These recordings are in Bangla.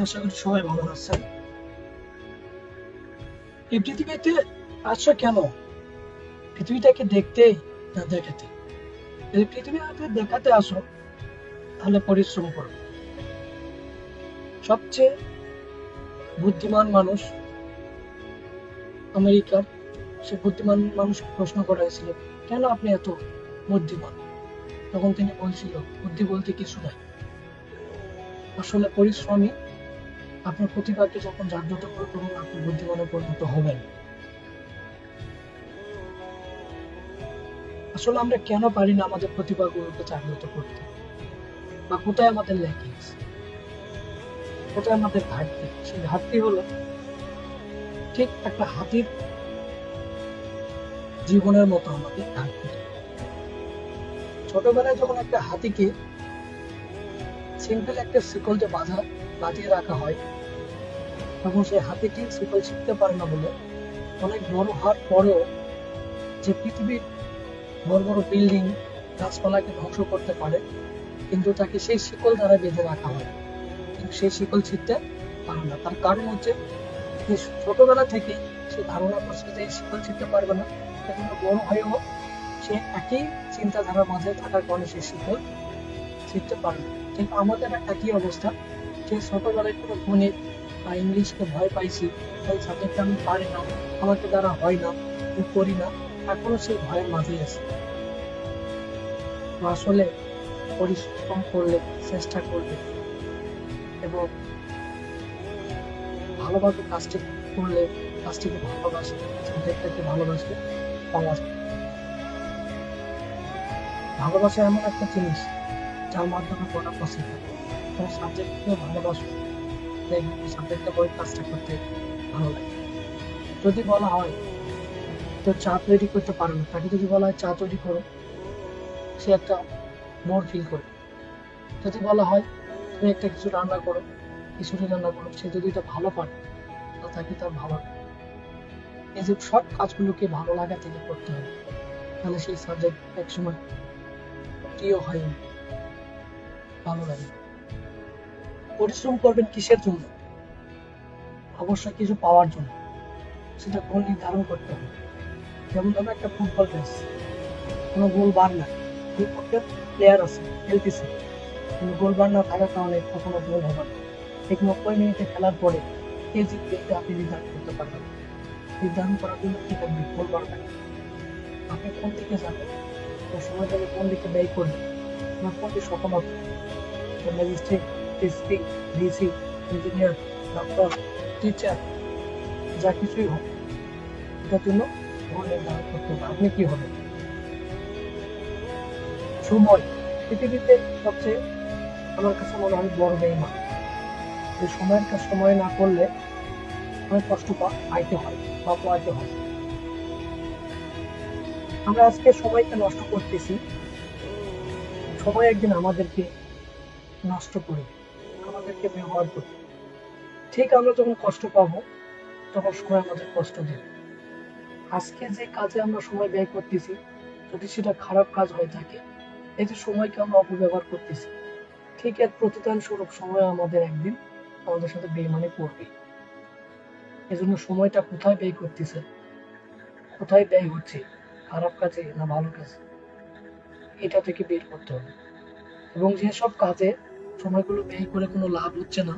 আশা করি সবাই ভালো এই পৃথিবীতে কেন? পৃথিবীটাকে দেখতে না দেখাতে। যদি পৃথিবীটাকে দেখাতে আসো, তাহলে পরিশ্রম করো। সবচেয়ে বুদ্ধিমান মানুষ আমেরিকার, সে বুদ্ধিমান মানুষকে প্রশ্ন করা হয়েছিল কেন আপনি এত বুদ্ধিমান? তখন তিনি বলছিল, বুদ্ধি বলতে কিছু নাই। আসলে পরিশ্রমী আপনার প্রতিভাকে যখন জাগ্রত করে তখন আপনি বুদ্ধিমানে পরিণত হবেন। আসলে আমরা কেন পারি না আমাদের প্রতিভাগুলোকে জাগ্রত করতে? বা কোথায় আমাদের ল্যাকিং কোথায় আমাদের ঘাটতি? সেই ঘাটতি হলো ঠিক একটা হাতির জীবনের মতো আমাদের ঘাটতি। ছোটবেলায় যখন একটা হাতিকে সিম্পল একটা শিকল যে বাঁধা বাঁধিয়ে রাখা হয়। তখন সেই হাতিটি শিকল শিখতে পারে না বলে অনেক বড় হওয়ার পরেও যে পৃথিবীর বড় বড় বিল্ডিং, গাছপালাকে ধ্বংস করতে পারে, কিন্তু তাকে সেই শিকল দ্বারা বেঁধে রাখা হয়। কিন্তু সেই শিকল ছিঁড়তে পারে না। তার কারণ হচ্ছে যে ছোটবেলা থেকে সে ধারণা করছে যে শিকল ছিঁড়তে পারবে না। সেজন্য বড় হয়েও সে একই চিন্তাধারার মাঝে থাকার কারণে সে শিকল শিখতে পারবে কিন্তু আমাদের একই অবস্থা। যে ছোটবেলায় কোনো গণিত বা ইংলিশকে ভয় পাইছি সেই সাবজেক্ট আমি পারি না, আমাকে দ্বারা হয় না, আমি করি না, এখনও সেই ভয়ের মাঝেই আছে। আসলে পরিশ্রম করলে, চেষ্টা করবে এবং ভালোভাবে কাজটি করলে, কাজটিকে ভালোবাসলে সাবজেক্টটাকে পাওয়া যায়। ভালোবাসা এমন একটা জিনিস, যার মাধ্যমে পড়া পসিবল এবং সাবজেক্টকে ভালোবাসো। দেখবেন সাবজেক্টটা বই কাজটা করতে ভালো লাগে। যদি বলা হয়, তো চা তৈরি করতে পারো না। তাকে যদি বলা হয় চা তৈরি করো, সে একটা বোর ফিল করে। যদি বলা হয় তুমি একটা কিছু রান্না করো, খিচুড়ি রান্না করো, সে যদি এটা ভালো পারে, তো তাকে তার ভালো লাগে। এই যে সব কাজগুলোকে ভালো লাগা থেকে করতে হবে তাহলে সেই সাবজেক্ট একসময় প্রিয় হয় ভালো লাগে পরিশ্রম করবেন কিসের জন্য? অবশ্যই কিছু পাওয়ার জন্য। সেটা গোল নির্ধারণ করতে হবে। যেমন ধরো একটা ফুটবল ম্যাচ কোনো গোল বার না দুই প্লেয়ার আছে, খেলতেছে। কিন্তু গোল বার না থাকার কারণে কখনো গোল হবে না। ঠিক নব্বই মিনিটে খেলার পরে কে জিতবে এটা আপনি নির্ধারণ করতে পারবেন। নির্ধারণ করার জন্য কি করবেন? গোল বার থাকে আপনি কোন দিকে যাবেন? সময় যাবে কোন দিকে ব্যয় করবেন? আপনার কোনটি সফলতা magistrate SP DC engineer doctor teacher যা কিছুই হোক, এটার জন্য হবে আপনি কি হবেন সময়, পৃথিবীতে সবচেয়ে আমার কাছে মনে হয় বড় বেইমান যে সময়ের কাজ সময় না করলে অনেক কষ্ট পাইতে হয় বা পোয়াইতে হয়। আমরা আজকে সময়কে নষ্ট করতেছি। সময় একদিন আমাদেরকে নষ্ট করে আমাদেরকে ব্যবহার করবে ঠিক আমরা যখন কষ্ট পাবো, তখন সময় আমাদের কষ্ট দেবে। আজকে যে কাজে আমরা সময় ব্যয় করতেছি, যদি সেটা খারাপ কাজ হয়ে থাকে যে সময়কে আমরা অপব্যবহার করতেছি। ঠিক এর প্রতিদান স্বরূপ সময় আমাদের একদিন আমাদের সাথে বেইমানি করবে। এজন্য সময়টা কোথায় ব্যয় করতেছে, কোথায় ব্যয় হচ্ছে, খারাপ কাজে না ভালো কাজে, এটা থেকে বের করতে হবে। এবং যেসব কাজে সময়গুলো ব্যয় করে কোনো লাভ হচ্ছে না।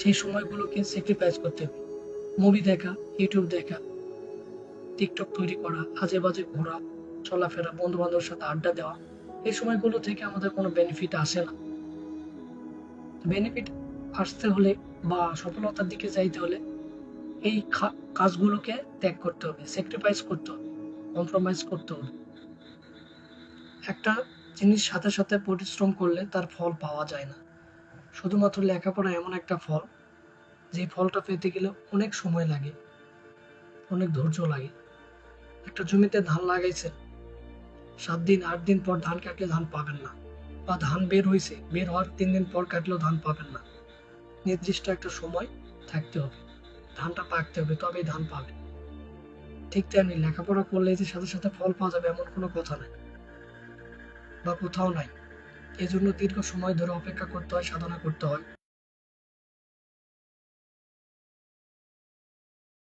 সেই সময়গুলোকে স্যাক্রিফাইস করতে হবে। মুভি দেখা ইউটিউব দেখা টিকটক তৈরি করা আজে বাজে ঘোরা, চলাফেরা বন্ধু বান্ধবের সাথে আড্ডা দেওয়া, এই সময়গুলো থেকে আমাদের কোনো বেনিফিট আসে না। বেনিফিট আসতে হলে বা সফলতার দিকে যাইতে হলে এই কাজগুলোকে ত্যাগ করতে হবে স্যাক্রিফাইস করতে হবে কম্প্রোমাইজ করতে হবে। একটা জিনিস সাথে সাথে পরিশ্রম করলে তার ফল পাওয়া যায় না। শুধুমাত্র লেখাপড়া এমন একটা ফল, যে ফলটা পেতে গেলে অনেক সময় লাগে, অনেক ধৈর্য লাগে। একটা জমিতে ধান লাগাইছে সাত দিন, আট দিন পর ধান কাটলে ধান পাবেন না, বা ধান বের হয়েছে বের হওয়ার তিন দিন পর কাটলেও ধান পাবেন না। নির্দিষ্ট একটা সময় থাকতে হবে, ধানটা পাকতে হবে, তবেই ধান পাবে ঠিক তেমনি লেখাপড়া করলে যে সাথে সাথে ফল পাওয়া যাবে এমন কোনো কথা নাই। বা কোথাও নাই। এজন্য দীর্ঘ সময় ধরে অপেক্ষা করতে হয় সাধনা করতে হয়।